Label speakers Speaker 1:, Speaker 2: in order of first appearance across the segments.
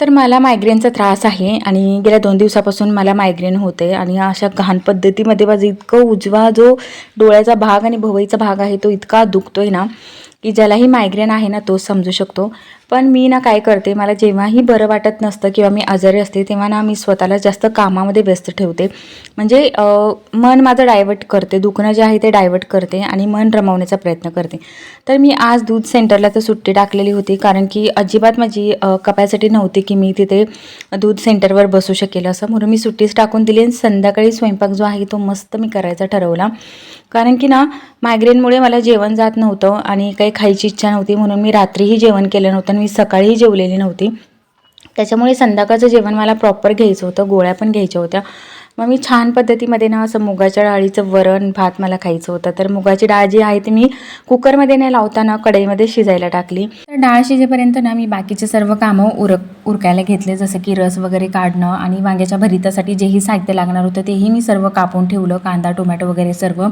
Speaker 1: तर मला मायग्रेनचा त्रास आहे आणि गेल्या दोन दिवसापासून मला मायग्रेन होते आणि अशा घाण पद्धतीमध्ये माझं इतकं उजवा जो डोळ्याचा भाग आणि भवईचा भाग आहे तो इतका दुखतोय ना की ज्यालाही मायग्रेन आहे ना तो समजू शकतो. पण मी ना काय करते मला जेव्हाही बरं वाटत नसतं किंवा मी आजारी असते तेव्हा ना मी स्वतःला जास्त कामामध्ये व्यस्त ठेवते. म्हणजे मन माझं डायवर्ट करते दुखणं जे आहे ते डायवर्ट करते आणि मन रमवण्याचा प्रयत्न करते. तर मी आज दूध सेंटरला तर सुट्टी टाकलेली होती कारण की अजिबात माझी कपॅसिटी नव्हती की मी तिथे दूध सेंटरवर बसू शकेल असं. म्हणून मी सुट्टीच टाकून दिली आणि संध्याकाळी स्वयंपाक जो आहे तो मस्त मी करायचा ठरवला. कारण की ना मायग्रेनमुळे मला जेवण जात नव्हतं आणि काही खायची इच्छा नव्हती म्हणून मी रात्रीही जेवण केलं नव्हतं आणि मी सकाळीही जेवलेली नव्हती. त्याच्यामुळे संध्याकाळचं जेवण मला प्रॉपर घ्यायचं होतं गोळ्या पण घ्यायच्या होत्या. मग मी छान पद्धतीमध्ये ना असं मुगाच्या डाळीचं वरण भात मला खायचं होतं. तर मुगाची डाळ जी आहे ती मी कुकरमध्ये न लावताना कढईमध्ये शिजायला टाकली. तर डाळ शिजेपर्यंत ना मी बाकीचे सर्व कामं उरक उरकायला घेतले जसं की रस वगैरे काढणं आणि वांग्याच्या भरितासाठी जेही साहित्य लागणार होतं तेही मी सर्व कापून ठेवलं कांदा टोमॅटो वगैरे सर्व.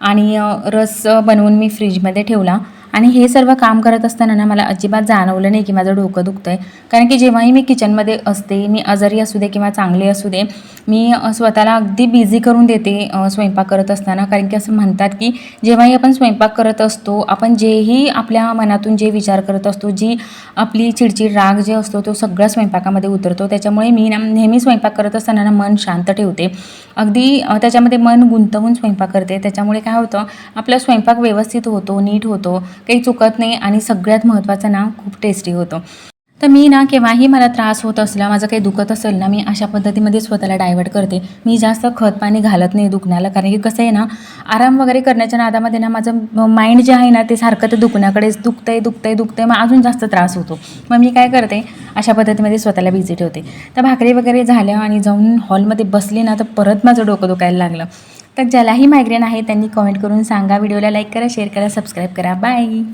Speaker 1: आणि रस बनवून मी फ्रीजमध्ये ठेवला. आणि हे सर्व काम करत असताना ना मला अजिबात जाणवलं नाही की माझं डोकं दुखतं आहे कारण की जेव्हाही मी किचनमध्ये असते मी आजारी असू दे किंवा चांगले असू दे मी स्वतःला अगदी बिझी करून देते स्वयंपाक करत असताना. कारण की असं म्हणतात की जेव्हाही आपण स्वयंपाक करत असतो आपण जेही आपल्या मनातून जे विचार करत असतो जी आपली चिडचिड राग जे असतो तो सगळा स्वयंपाकामध्ये उतरतो. त्याच्यामुळे मी ना नेहमी स्वयंपाक करत असताना ना मन शांत ठेवते. अगदी त्याच्यामध्ये मन गुंतवून स्वयंपाक करते. त्याच्यामुळे काय होतं आपला स्वयंपाक व्यवस्थित होतो नीट होतो. काही चुकत नाही आणि सगळ्यात महत्त्वाचं ना खूप टेस्टी होतं. तर मी ना केव्हाही मला त्रास होत असला माझं काही दुखत असेल ना मी अशा पद्धतीमध्ये स्वतःला डायवर्ट करते. मी जास्त खत पाणी घालत नाही दुखण्याला कारण की कसं आहे ना आराम वगैरे करण्याच्या नादामध्ये ना माझं माइंड जे आहे ना ते सारखं ते दुखण्याकडेच दुखतंय दुखतंय दुखतंय मग अजून जास्त त्रास होतो. मग मी काय करते अशा पद्धतीमध्ये स्वतःला बिझी ठेवते. तर भाकरी वगैरे झाल्या आणि जाऊन हॉलमध्ये बसली ना तर परत माझं डोकं दुखायला लागलं. तर ज्यालाही मायग्रेन आहे त्यांनी कमेंट करून सांगा. व्हिडिओला लाईक करा शेअर करा सबस्क्राईब करा. बाय